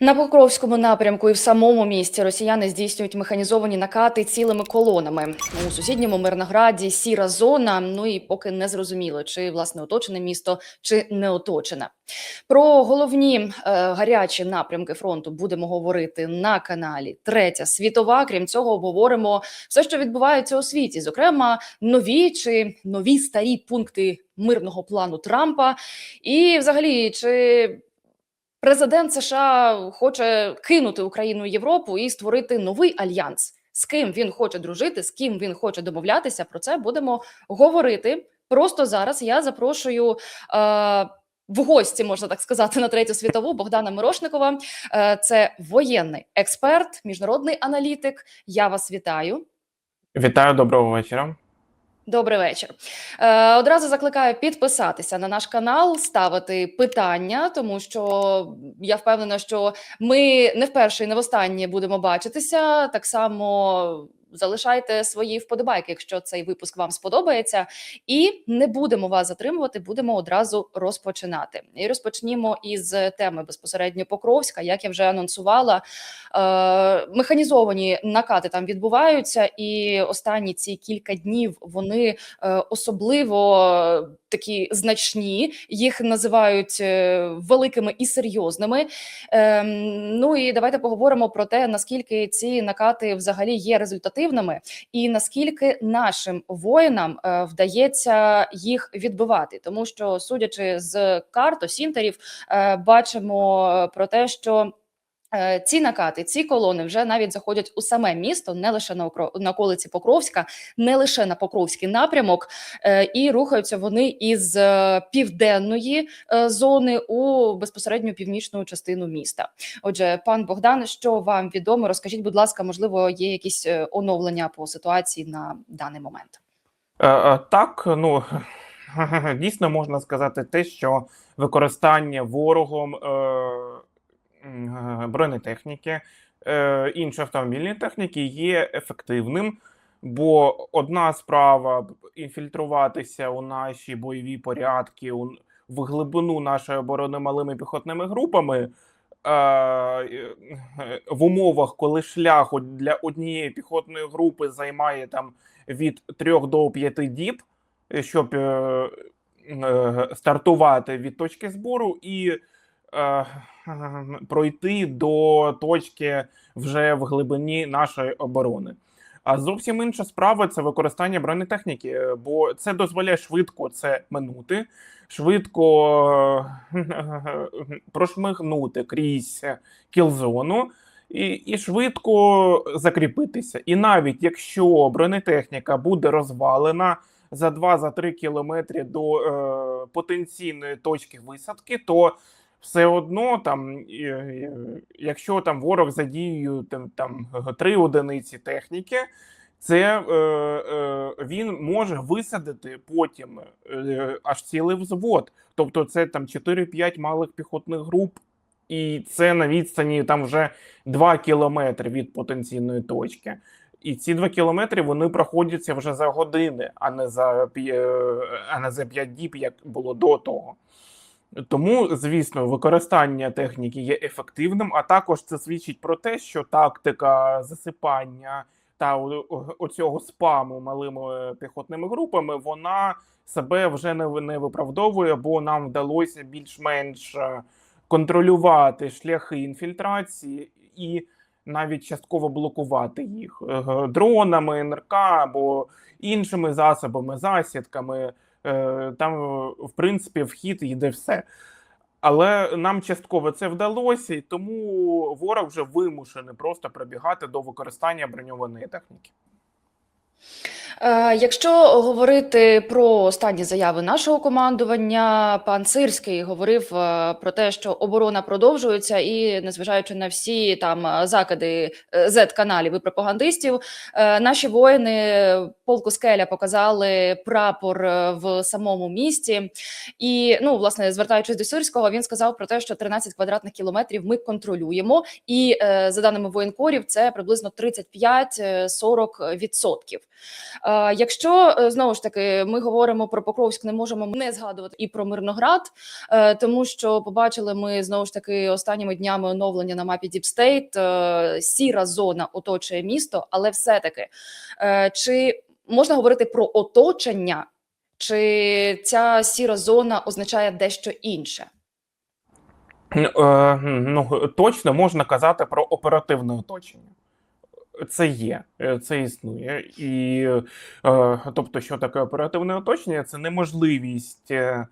На Покровському напрямку і в самому місті росіяни здійснюють механізовані накати цілими колонами. У сусідньому Мирнограді сіра зона. Ну і поки не зрозуміло, чи власне оточене місто, чи не оточене. Про головні е, гарячі напрямки фронту будемо говорити на каналі Третя світова. Крім цього, обговоримо все, що відбувається у світі, зокрема, нові чи нові старі пункти мирного плану Трампа, і взагалі чи. Президент США хоче кинути Україну і Європу і створити новий альянс. З ким він хоче дружити, з ким він хоче домовлятися. Про це будемо говорити. Просто зараз я запрошую е, в гості, можна так сказати, на третю світову Богдана Мирошникова. Е, це воєнний експерт, міжнародний аналітик. Я вас вітаю. Вітаю, доброго вечора. Добрий вечір. Е, Одразу закликаю підписатися на наш канал, ставити питання, тому що я впевнена, що ми не вперше і не востаннє будемо бачитися. Так само залишайте свої вподобайки, якщо цей випуск вам сподобається, і не будемо вас затримувати. Будемо одразу розпочинати. І розпочнімо із теми безпосередньо Покровська. Як я вже анонсувала, е, механізовані накати там відбуваються, і останні ці кілька днів вони е, особливо такі значні. Їх називають е, великими і серйозними. Ем, ну і давайте поговоримо про те, наскільки ці накати взагалі є результативними, і наскільки нашим воїнам е, вдається їх відбивати, тому що судячи з карт осінтерів, е, бачимо про те, що Ці накати, ці колони вже навіть заходять у саме місто, не лише на на околиці Покровська, не лише на Покровський напрямок, е, і рухаються вони із е, південної е, зони у безпосередньо північну частину міста. Отже, пан Богдан, що вам відомо? Розкажіть, будь ласка, можливо, є якісь е, оновлення по ситуації на даний момент? Е, е, так, ну дійсно можна сказати те, що використання ворогом е, е, бронетехніки, е, іншої автомобільної техніки є ефективним. Бо одна справа інфільтруватися у наші бойові порядки, в глибину нашої оборони малими піхотними групами. е, В умовах, коли шлях для однієї піхотної групи займає там від 3 до 5 діб, е, щоб е, е, стартувати від точки збору і е, пройти до точки вже в глибині нашої оборони. А зовсім інша справа це використання бронетехніки, е, бо це дозволяє швидко це минути, швидко е, прошмигнути крізь кілзону і, і швидко закріпитися. І навіть якщо бронетехніка буде розвалена за 2-3 кілометри до е, потенційної точки висадки, то все одно там, якщо там ворог задіює там, там три одиниці техніки, це е, е, він може висадити потім е, аж цілий взвод. Тобто, це там 4-5 малих піхотних груп, і це на відстані там вже 2 кілометри від потенційної точки. І ці 2 кілометри вони проходяться вже за години, а не за а не за 5 діб, як було до того. Тому, звісно, використання техніки є ефективним, а також це свідчить про те, що тактика засипання та оцього спаму малими піхотними групами вона себе вже не, не виправдовує, бо нам вдалося більш-менш е, контролювати шляхи інфільтрації і навіть частково блокувати їх е, дронами, НРК або іншими засобами, засідками. Е, Там, е, в принципі, вхід йде все. Але нам частково це вдалося, і тому ворог вже вимушений просто прибігати до використання броньованої техніки. Е, Якщо говорити про останні заяви нашого командування, пан Сирський говорив е, про те, що оборона продовжується, і незважаючи на всі там е, закиди z каналів і пропагандистів, наші воїни полку Скеля показали прапор в самому місті. І ну, власне, звертаючись до Сирського, він сказав про те, що 13 квадратних кілометрів ми контролюємо, і за даними воєнкорів, це приблизно 35-40 відсотків. Е, Якщо е, знову ж таки ми говоримо про Покровськ, не можемо не згадувати і про Мирноград, е, тому що побачили ми знову ж таки останніми днями оновлення на мапі е, Сіра зона оточує місто, але все-таки е, чи можна говорити про оточення, чи ця сіра зона означає дещо інше? Е, Ну, точно можна казати про оперативне оточення. Це є, е, це існує. І, е, тобто, що таке оперативне оточення? Це неможливість е,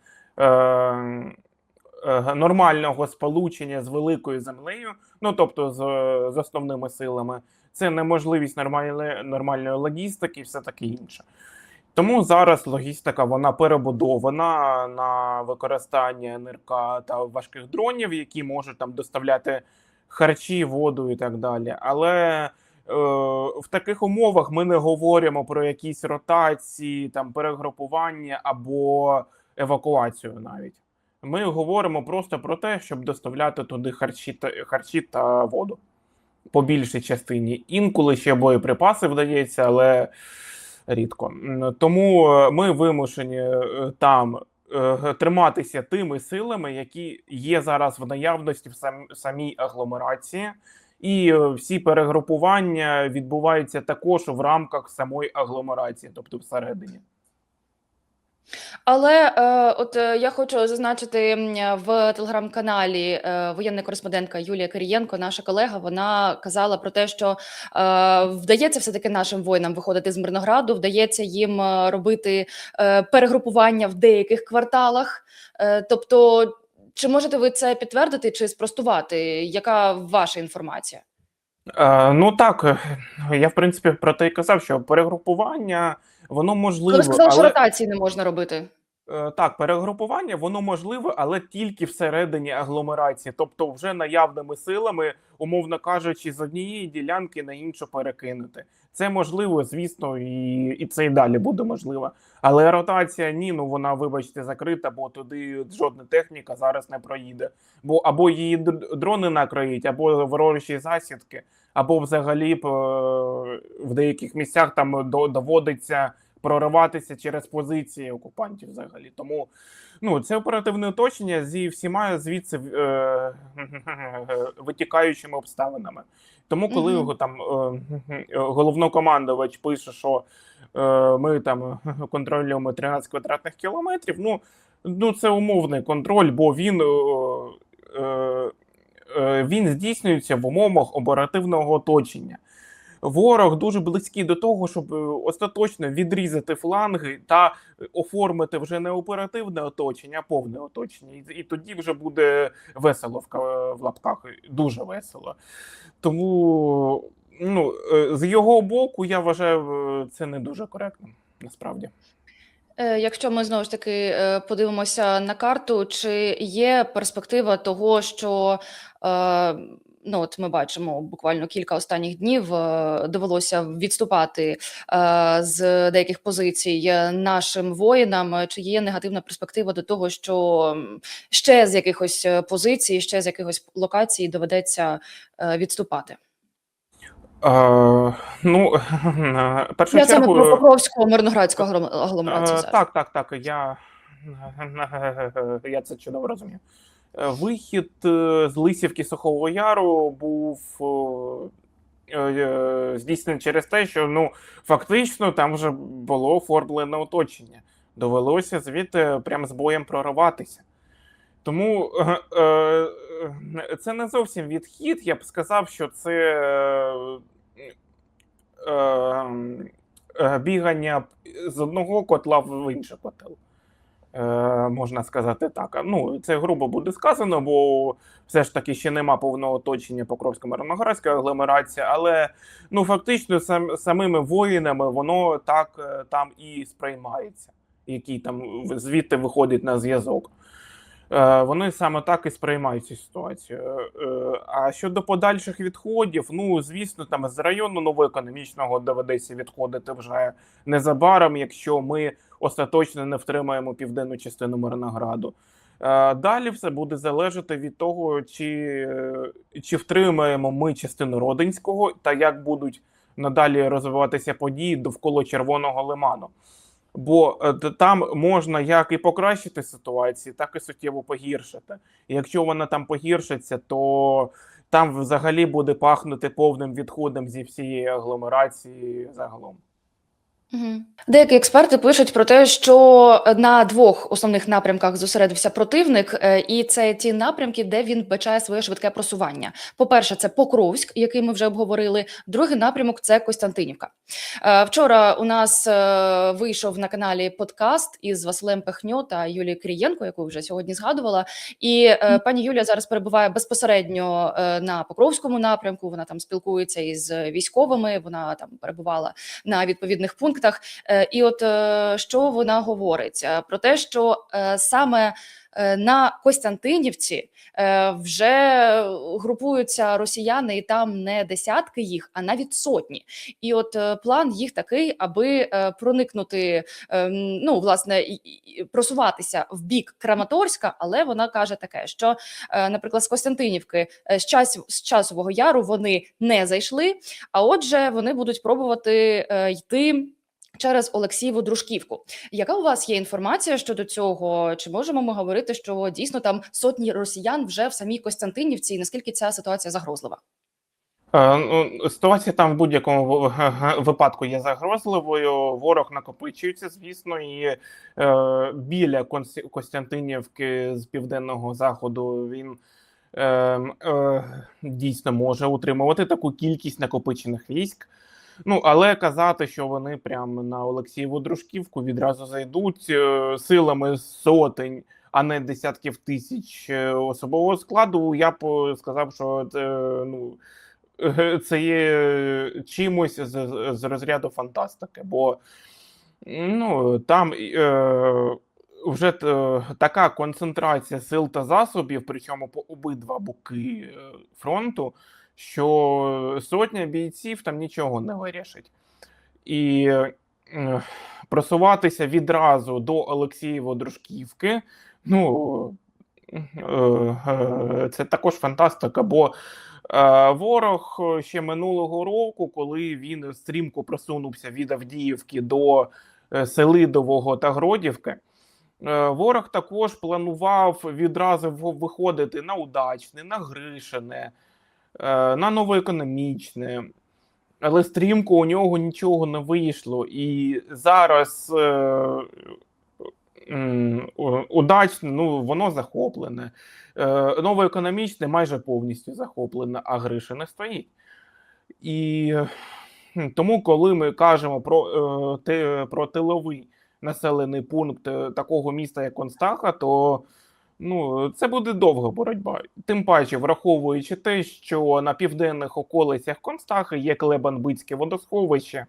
нормального сполучення з великою землею, ну тобто з, з основними силами. Це неможливість нормальної, нормальної логістики і все таке інше. Тому зараз логістика вона перебудована на використання НРК та важких дронів, які можуть там доставляти харчі, воду і так далі. Але в таких умовах ми не говоримо про якісь ротації, там перегрупування або евакуацію навіть. Ми говоримо просто про те, щоб доставляти туди харчі та харчі та воду по більшій частині. Інколи ще боєприпаси вдається, але рідко. Тому е, ми вимушені е, там е, триматися тими силами, які є зараз в наявності в самій агломерації. І е, всі перегрупування відбуваються також в рамках самої агломерації, тобто всередині. Але е, от е, я хочу зазначити в телеграм-каналі е, воєнна кореспондентка Юлія Кирієнко, наша колега, вона казала про те, що е, вдається все таки нашим воїнам виходити з Мирнограду, вдається їм е, робити е, перегрупування в деяких кварталах. Е, тобто, чи можете ви це підтвердити чи спростувати? Яка ваша інформація? Е, ну так, е, я в принципі про те й казав, що перегрупування воно Коли можливо, ви сказали, що ротації не можна робити. Е, Так, перегрупування воно можливе, але тільки всередині агломерації, тобто вже наявними силами, умовно кажучи, з однієї ділянки на іншу перекинути. Це можливо, звісно, і, і це і далі буде можливо. Але ротація ні, ну вона, вибачте, закрита, бо туди жодна техніка зараз не проїде. Бо або її дрони накроють, або ворожі засідки, або взагалі е, в деяких місцях там доводиться прориватися через позиції окупантів взагалі. Тому ну, це оперативне оточення зі всіма звідси е, витікаючими обставинами. Тому, коли Мгм. його там е, головнокомандувач пише, що е, ми там контролюємо 13 квадратних кілометрів, ну, ну це умовний контроль, бо він. е, Він здійснюється в умовах оперативного оточення ворог дуже близький до того, щоб остаточно відрізати фланги та оформити вже не оперативне оточення, а повне оточення. І, тоді вже буде весело в, в лапках, дуже весело. Тому ну, е, з його боку, я вважаю, е, це не дуже коректно, насправді. Е, Якщо ми знову ж таки подивимося на карту, чи є перспектива того, що ну от ми бачимо буквально кілька останніх днів е, довелося відступати е, з деяких позицій нашим воїнам. Чи є негативна перспектива до того, що ще з якихось е, позицій, ще з якихось локацій доведеться відступати? Е, ну, першу Я саме чергу, про Покровську мирноградську аглом- агломерацію. Е. Так, так, так. Я, я це чудово розумію. Е, Вихід е, з Лисівки Сухого Яру був е, здійснений через те, що ну, фактично там вже було оформлене оточення. Довелося звідти прям з боєм прориватися. Тому це не зовсім відхід. Я б сказав, що це бігання з одного котла в інший котел. Е, можна сказати так. Ну, це грубо буде сказано, бо все ж таки ще нема повного оточення Покровсько-Мирноградської агломерації, але ну, фактично сам, самими воїнами воно так е, там і сприймається, які там звідти виходять на зв'язок. Е, Вони саме так і сприймають цю ситуацію. А щодо подальших відходів, ну звісно, там з району новоекономічного доведеться відходити вже незабаром, якщо ми остаточно не втримаємо південну частину Мирнограду. Е, Далі все буде залежати від того, чи, е, чи втримаємо ми частину Родинського та як будуть надалі розвиватися події довкола Червоного лиману. Бо е, там можна як і покращити ситуацію, так і суттєво погіршити. І якщо вона там погіршиться, то там взагалі буде пахнути повним відходом зі всієї агломерації загалом. Мгм. Деякі експерти пишуть про те, що на двох основних напрямках зосередився противник, е, і це ті напрямки, де він вбачає своє швидке просування. По-перше, це Покровськ, який ми вже обговорили. Другий напрямок це Костянтинівка. Е, Вчора у нас е, вийшов на каналі подкаст із Василем Пехньо та Юлією Крієнко, яку вже сьогодні згадувала. І е, пані Юлія зараз перебуває безпосередньо е, на Покровському напрямку. Вона там спілкується із військовими. Вона там перебувала на відповідних пунктах. Е, І от е, що вона говорить Е, про те, що саме на Костянтинівці вже групуються росіяни, і там не десятки їх, а навіть сотні. І от план їх такий, аби проникнути, ну власне, просуватися в бік Краматорська, але вона каже таке, що, наприклад, з Костянтинівки з час з часового яру вони не зайшли. А отже, вони будуть пробувати йти. Через Олексієву Дружківку. Яка у вас є інформація щодо цього? Чи можемо ми говорити, що дійсно там сотні росіян вже в самій Костянтинівці, і наскільки ця ситуація загрозлива? Е, ну, Ситуація там в будь-якому випадку є загрозливою. Ворог накопичується, звісно, і е, біля Костянтинівки з південного заходу він е, е, дійсно може утримувати таку кількість накопичених військ. Ну, але казати, що вони прямо на Олексієву Дружківку відразу зайдуть е, силами сотень, а не десятків тисяч е, особового складу, я б е, сказав, що ну, е, це є чимось з, з розряду фантастики, бо ну, там е, вже т- така концентрація сил та засобів, причому по обидва боки е, фронту, що сотня бійців там нічого не вирішить. І е, просуватися відразу до Олексієво-Дружківки, ну е, е, це також фантастика, бо ворог ще минулого року, коли він стрімко просунувся від Авдіївки до Селидового та Гродівки. Ворог також планував відразу виходити на Удачне, на Гришине, на Новоекономічне, але стрімко у нього нічого не вийшло. І зараз е, м, удачне, ну, воно захоплене. Е, Новоекономічне майже повністю захоплене, а Гришине стоїть. І е, тому, коли ми кажемо про, е, про тиловий населений пункт е, такого міста, як Констаха, то ну, це буде довга боротьба. Тим паче, враховуючи те, що на південних околицях Констахи є Клебанбицьке водосховище, е,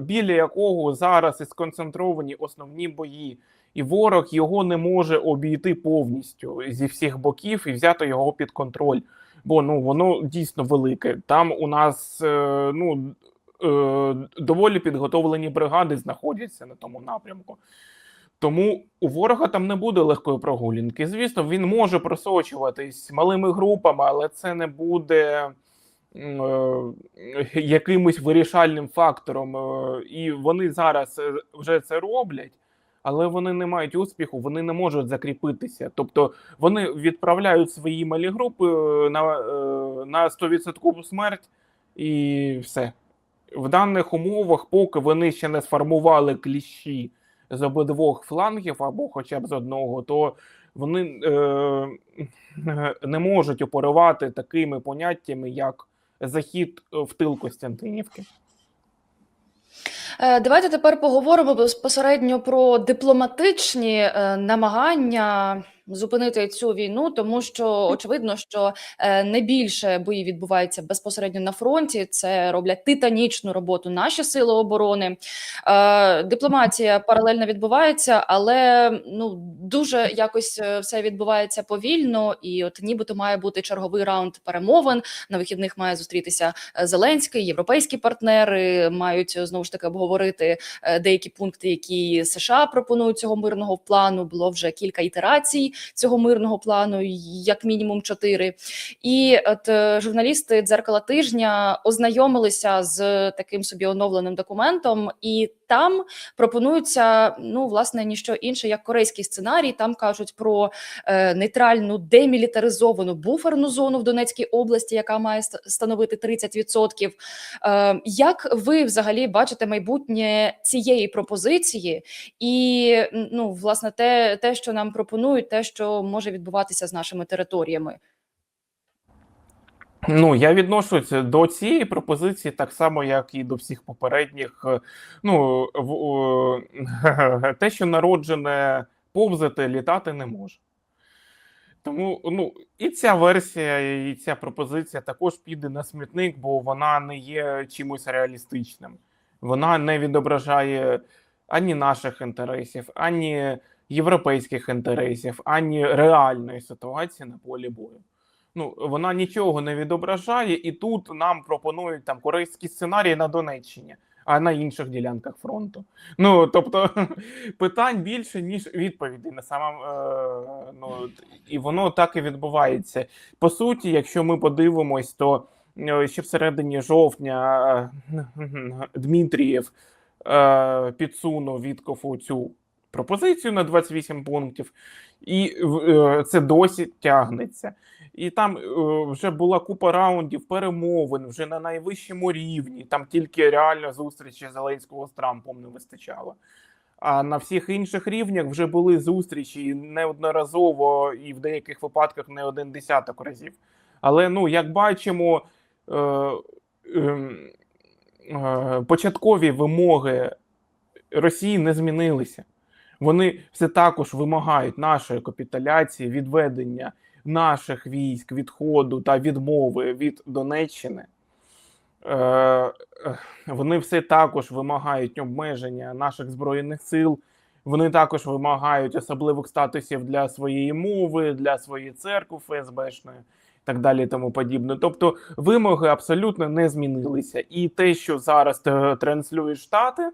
біля якого зараз і сконцентровані основні бої, і ворог його не може обійти повністю зі всіх боків і взяти його під контроль. Бо ну воно дійсно велике. Там у нас е, ну е, доволі підготовлені бригади знаходяться на тому напрямку. Тому у ворога там не буде легкої прогулянки. Звісно, він може просочуватись малими групами, але це не буде е, якимось вирішальним фактором. Е, І вони зараз е, вже це роблять, але вони не мають успіху, вони не можуть закріпитися. Тобто вони відправляють свої малі групи е, на, е, на 100% смерть і все. В даних умовах, поки вони ще не сформували кліщі з обидвох флангів або хоча б з одного, то вони е, не можуть оперувати такими поняттями, як захід в тил Костянтинівки. Е, Давайте тепер поговоримо безпосередньо про дипломатичні е, намагання зупинити цю війну, тому що очевидно, що е, найбільше бої відбуваються безпосередньо на фронті. Це роблять титанічну роботу наші сили оборони. Е, Дипломатія паралельно відбувається, але ну дуже якось е, все відбувається повільно, і от нібито має бути черговий раунд перемовин. На вихідних має зустрітися Зеленський, європейські партнери мають знову ж таки обговорити деякі пункти, які США пропонують цього мирного плану. Було вже кілька ітерацій цього мирного плану, як мінімум чотири. І от е, журналісти дзеркала тижня ознайомилися з таким собі оновленим документом, і там пропонуються ну власне ніщо інше як корейський сценарій. Там кажуть про е, нейтральну демілітаризовану буферну зону в Донецькій області, яка має ст- становити 30%. Е, як ви взагалі бачите майбутнє цієї пропозиції, і ну власне те, те, що нам пропонують, те, що може відбуватися з нашими територіями? Ну, я відношусь до цієї пропозиції так само, як і до всіх попередніх. Ну, в, о, те, що народжене повзати, літати не може. Тому ну, і ця версія, і ця пропозиція також піде на смітник, бо вона не є чимось реалістичним. Вона не відображає ані наших інтересів, ані європейських інтересів, ані реальної ситуації на полі бою. Ну, вона нічого не відображає, і тут нам пропонують там корейський сценарій на Донеччині, а на інших ділянках фронту. Ну тобто питань більше, ніж відповідей на самом, е, ну, і воно так і відбувається. По суті, якщо ми подивимось, то е, ще всередині жовтня е, Дмитрієв е, підсунув Віткофу цю пропозицію на 28 пунктів, і е, це досі тягнеться. І там е, вже була купа раундів перемовин вже на найвищому рівні. Там тільки реально зустрічі Зеленського з Трампом не вистачало. А на всіх інших рівнях вже були зустрічі неодноразово і в деяких випадках не один десяток разів. Але ну, як бачимо, е, е, е, початкові вимоги Росії не змінилися. Вони все також вимагають нашої капітуляції, відведення наших військ, відходу та відмови від Донеччини. Е, е, Вони все також вимагають обмеження наших збройних сил. Вони також вимагають особливих статусів для своєї мови, для своєї церкви ФСБшної і так далі. Тому подібне. Тобто вимоги абсолютно не змінилися. І те, що зараз е, транслюють Штати,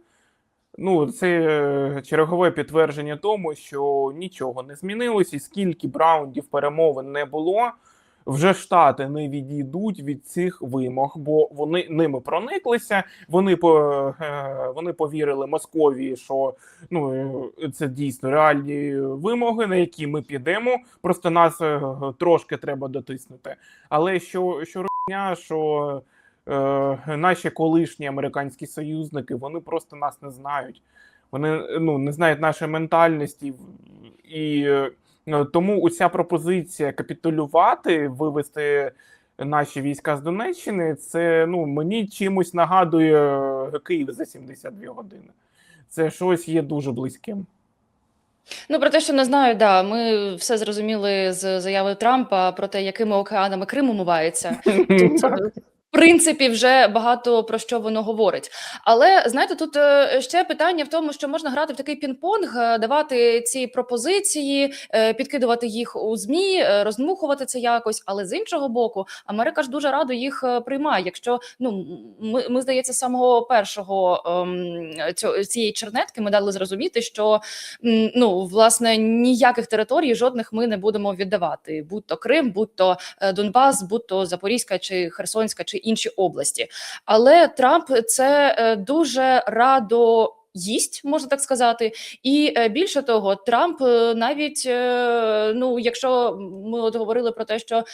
ну це е, чергове підтвердження тому, що нічого не змінилось, і скільки б раундів перемовин не було, вже штати не відійдуть від цих вимог, бо вони ними прониклися. Вони по е, вони повірили Московії, що ну е, це дійсно реальні вимоги, на які ми підемо. Просто нас трошки треба дотиснути. Але що що що наші колишні американські союзники вони просто нас не знають. Вони ну не знають нашої ментальності і. е, тому уся пропозиція капітулювати, вивести наші війська з Донеччини, це ну мені чимось нагадує Київ за 72 години. Це щось є дуже близьким. Ну, про те, що не знаю, да, ми все зрозуміли з заяви Трампа про те, якими океанами Крим умивається. Принципі, вже багато про що воно говорить. Але знаєте, тут е, ще питання в тому, що можна грати в такий пінг-понг, е, давати ці пропозиції, е, підкидувати їх у змі, роздмухувати це якось. Але з іншого боку, Америка ж дуже радо їх приймає. Якщо ну ми, ми здається, самого першого ем, цього цієї чернетки ми дали зрозуміти, що ну власне ніяких територій жодних ми не будемо віддавати, будь то Крим, будь то Донбас, будь то Запорізька чи Херсонська чи інші області. Але Трамп це е, дуже радо. Їсть, можна так сказати, і е, більше того, Трамп е, навіть ну, якщо ми от говорили про те, що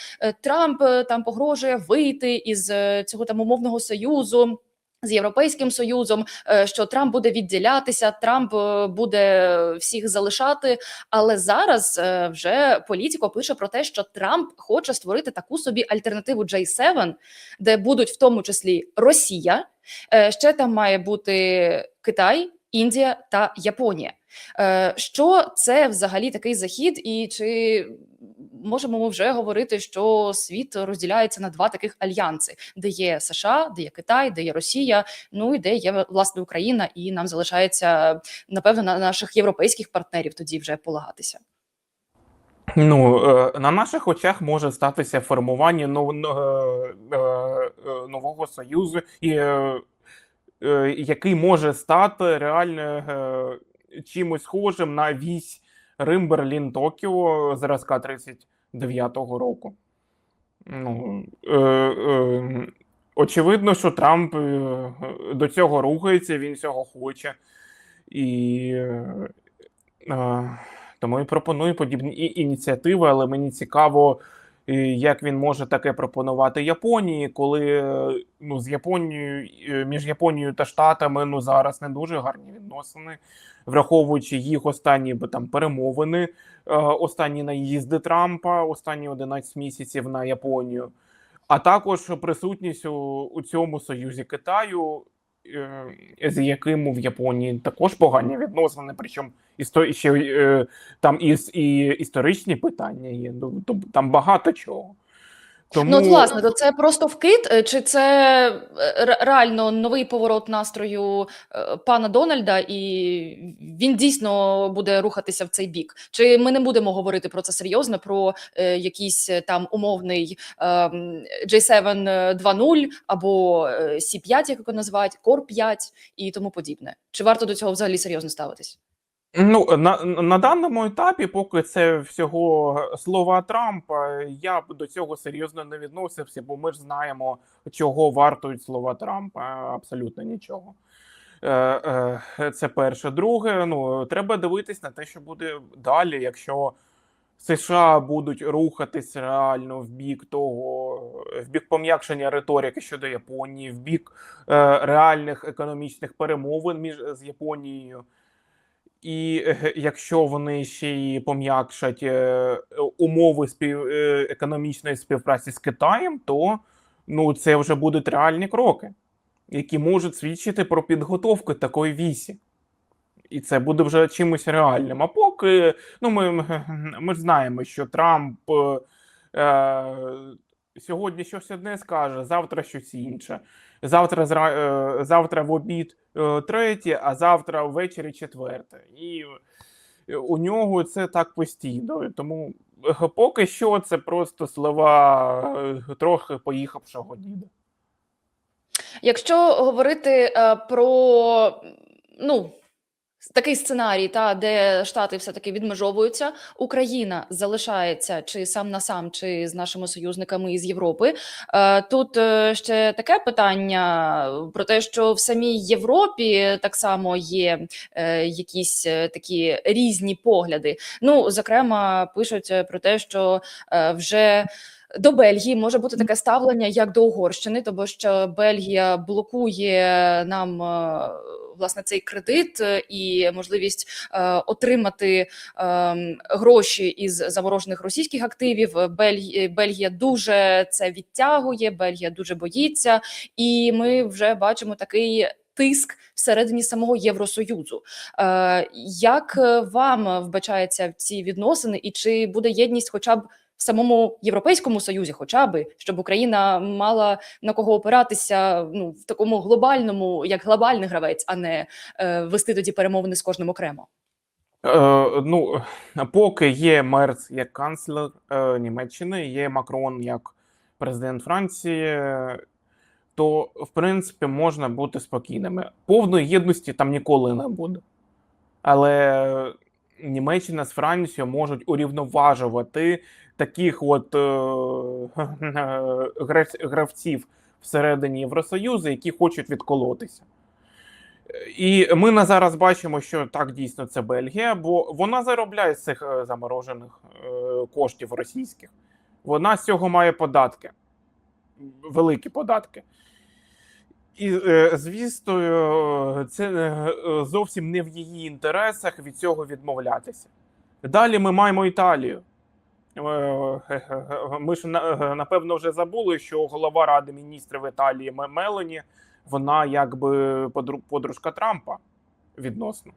Трамп там погрожує вийти із цього там умовного союзу. З європейським союзом, е, що Трамп буде відділятися, Трамп е, буде всіх залишати. Але зараз е, вже політико пише про те, що Трамп хоче створити таку собі альтернативу J7, де будуть в тому числі Росія, ще там має бути Китай, Індія та Японія. Е, Що це взагалі такий захід, і чи можемо ми вже говорити, що світ розділяється на два таких альянси, де є США, де є Китай, де є Росія, ну і де є власне Україна, і нам залишається напевно на наших європейських партнерів тоді вже полагатися. Ну, е, на наших очах може статися формування нов, е, нового союзу, який може стати реально чимось схожим на вісь Рим, Берлін, Токіо зразка 39-го року. Ну, е, е, очевидно, що Трамп е, до цього рухається, він цього хоче. І е, е, тому і пропоную подібні ініціативи, але мені цікаво, як він може таке пропонувати Японії, коли е, ну, з Японією, е, між Японією та Штатами ну, зараз не дуже гарні відносини, враховуючи їх останні б, там, перемовини, е, останні наїзди Трампа, останні 11 місяців на Японію, а також присутність у, у цьому союзі Китаю, з яким в Японії також погані відносини, причому істо, ще, е, там і, і історичні питання є, ну, там багато чого. Тому... Ну, власне, то це просто вкид, е, чи це е, реально новий поворот настрою е, пана Дональда, і він дійсно буде рухатися в цей бік? Чи ми не будемо говорити про це серйозно, про е, якийсь е, там умовний ем, J7 2.0 або е, C5, як його називають, Core 5 і тому подібне? Чи варто до цього взагалі серйозно ставитись? Ну, на, на даному етапі, поки це всього слова Трампа, я б до цього серйозно не відносився, бо ми ж знаємо, чого вартують слова Трампа. Абсолютно нічого. Е, е, Це перше. Друге, ну треба дивитись на те, що буде далі, якщо США будуть рухатись реально в бік того, в бік пом'якшення риторики щодо Японії, в бік е, реальних економічних перемовин між з Японією. І е, якщо вони ще й пом'якшать е, умови спів, е, економічної співпраці з Китаєм, то ну, це вже будуть реальні кроки, які можуть свідчити про підготовку такої вісі. І це буде вже чимось реальним. А поки ну, ми, ми знаємо, що Трамп е, сьогодні щось одне скаже, завтра щось інше. Завтра, е, завтра в обід е, третє, а завтра ввечері четверте. І е, у нього це так постійно. Тому поки що це просто слова трохи поїхавшого діда. Якщо говорити про ну. Такий сценарій, та де Штати все-таки відмежовуються, Україна залишається чи сам на сам, чи з нашими союзниками із Європи. Е, Тут е, ще таке питання про те, що в самій Європі так само є е, якісь такі різні погляди. Ну, зокрема, пишуть про те, що вже до Бельгії може бути таке ставлення, як до Угорщини, тому що Бельгія блокує нам власне цей кредит е, і можливість е, отримати е, гроші із заморожених російських активів. Бельгія, дуже це відтягує, Бельгія дуже боїться, і ми вже бачимо такий. Тиск всередині самого Євросоюзу. Е, як вам вбачаються ці відносини, і чи буде єдність, хоча б в самому європейському союзі, хоча би щоб Україна мала на кого опиратися ну в такому глобальному, як глобальний гравець, а не е, вести тоді перемовини з кожним окремо. Е, ну, поки є Мерц як канцлер е, Німеччини, є Макрон як президент Франції, то в принципі можна бути спокійними. Повної єдності там ніколи не буде. Але Німеччина з Францією можуть урівноважувати таких от е, гравців всередині Євросоюзу, які хочуть відколотися. І ми на зараз бачимо, що так дійсно це Бельгія, бо вона заробляє з цих е, заморожених е, коштів російських. Вона з цього має податки, великі податки. І, е, звісно, це е, зовсім не в її інтересах від цього відмовлятися. Далі ми маємо Італію. Е, Ми ж напевно вже забули, що голова Ради міністрів Італії Ме- Мелані, вона якби подружка Трампа відносно.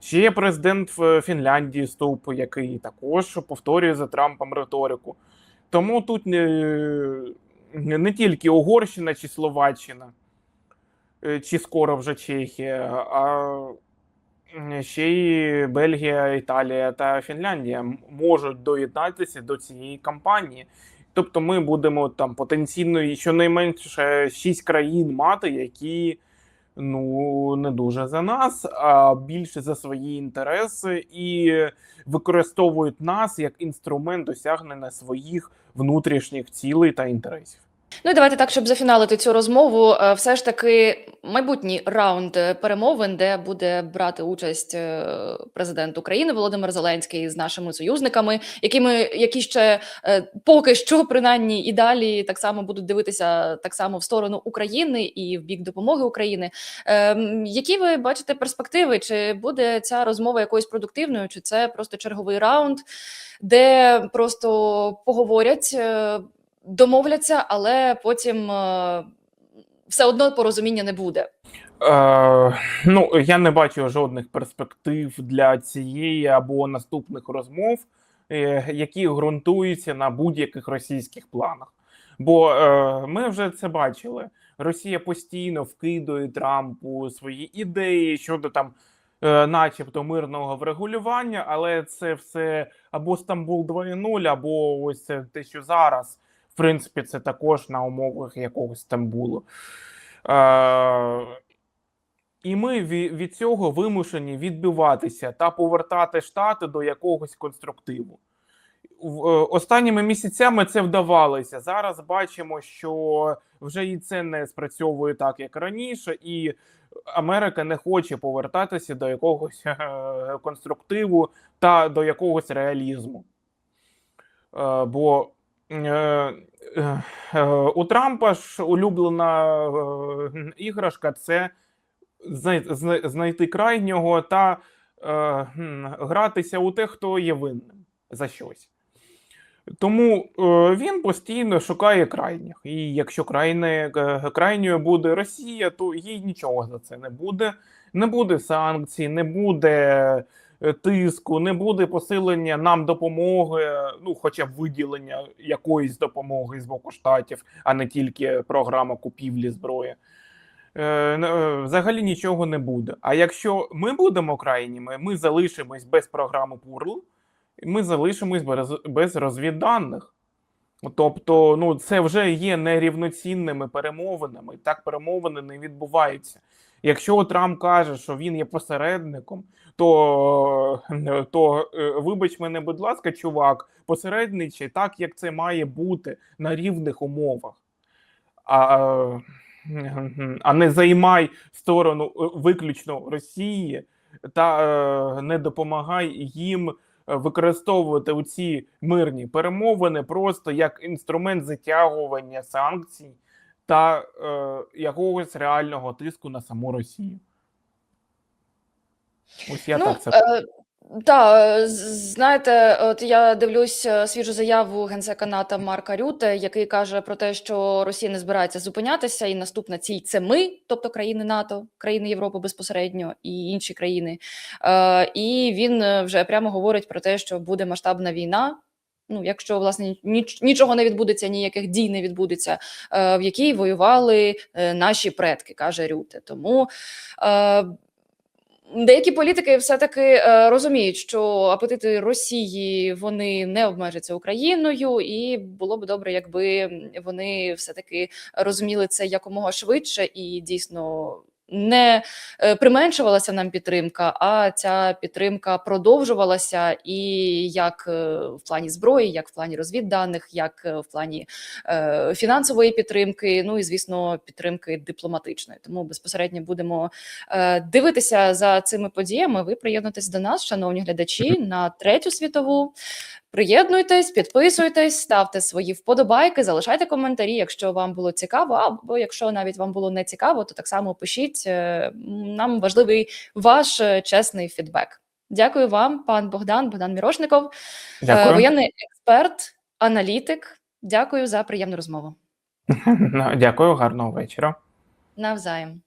Ще є президент Фінляндії Ступ, який також повторює за Трампом риторику. Тому тут не, не тільки Угорщина чи Словаччина, чи скоро вже Чехія, а ще й Бельгія, Італія та Фінляндія можуть доєднатися до цієї кампанії. Тобто ми будемо там потенційно щонайменше шість країн мати, які ну не дуже за нас, а більше за свої інтереси і використовують нас як інструмент досягнення своїх внутрішніх цілей та інтересів. Ну і давайте так, щоб зафіналити цю розмову, е, все ж таки майбутній раунд е, перемовин, де буде брати участь е, президент України Володимир Зеленський з нашими союзниками, якими які ще е, поки що принаймні і далі так само будуть дивитися так само в сторону України і в бік допомоги України. Ем, Які ви бачите перспективи? Чи буде ця розмова якоюсь продуктивною, чи це просто черговий раунд, де просто поговорять? домовляться, але потім все одно порозуміння не буде. Е, ну, я не бачу жодних перспектив для цієї або наступних розмов, е, які ґрунтуються на будь-яких російських планах. Бо е, ми вже це бачили. Росія постійно вкидує Трампу свої ідеї щодо там, е, начебто, мирного врегулювання, але це все або Стамбул 2.0, або ось те, що зараз. В принципі, це також на умовах якогось Стамбулу. Е, і ми ві- від цього вимушені відбиватися та повертати штати до якогось конструктиву. Е, Останніми місяцями це вдавалося. Зараз бачимо, що вже і це не спрацьовує так, як раніше, і Америка не хоче повертатися до якогось е, конструктиву та до якогось реалізму. Е, Бо у Трампа ж улюблена е, іграшка це знайти крайнього та е, гратися у те, хто є винним за щось. Тому е, він постійно шукає крайніх. І якщо крайне, е, крайньою буде Росія, то їй нічого за це не буде. Не буде санкцій, не буде е, тиску, не буде посилення нам допомоги, ну хоча б виділення якоїсь допомоги з боку штатів, а не тільки програма купівлі зброї. Е, е, Взагалі нічого не буде. А якщо ми будемо крайніми, ми залишимось без програми ПУРЛ, ми залишимось без розвідданих. Тобто, ну це вже є нерівноцінними перемовинами. Так перемовини не відбуваються. Якщо Трамп каже, що він є посередником, то, е, то е, вибач мене, будь ласка, чувак, посередничай так, як це має бути на рівних умовах. А, е, а не займай сторону виключно Росії та не допомагай їм використовувати ці мирні перемовини просто як інструмент затягування санкцій та якогось реального тиску на саму Росію. Ось я так це. е, та, знаєте, от я дивлюсь е, свіжу заяву генсека НАТО Марка Рюте, який каже про те, що Росія не збирається зупинятися, і наступна ціль це ми, тобто країни НАТО, країни Європи безпосередньо і інші країни. Е, і він е, вже прямо говорить про те, що буде масштабна війна. Ну, якщо власне ніч, нічого не відбудеться, ніяких дій не відбудеться, в якій воювали наші предки, каже Рюте. Тому Деякі політики все-таки е, розуміють, що апетити Росії вони не обмежаться Україною, і було б добре, якби вони все-таки розуміли це якомога швидше і дійсно не е, применшувалася нам підтримка, а ця підтримка продовжувалася і як е, в плані зброї, як в плані розвідданих, як е, в плані е, фінансової підтримки, ну і звісно, підтримки дипломатичної. Тому безпосередньо будемо е, дивитися за цими подіями. Ви приєднуйтесь до нас, шановні глядачі, на третю світову. Приєднуйтесь, підписуйтесь, ставте свої вподобайки, залишайте коментарі, якщо вам було цікаво, або якщо навіть вам було не цікаво, то так само пишіть. Е, Нам важливий ваш е, чесний фідбек. Дякую вам, пан Богдан, Богдан Мірошников, е, Дякую. воєнний експерт, аналітик. Дякую за приємну розмову. Дякую, гарного вечора. Навзаєм.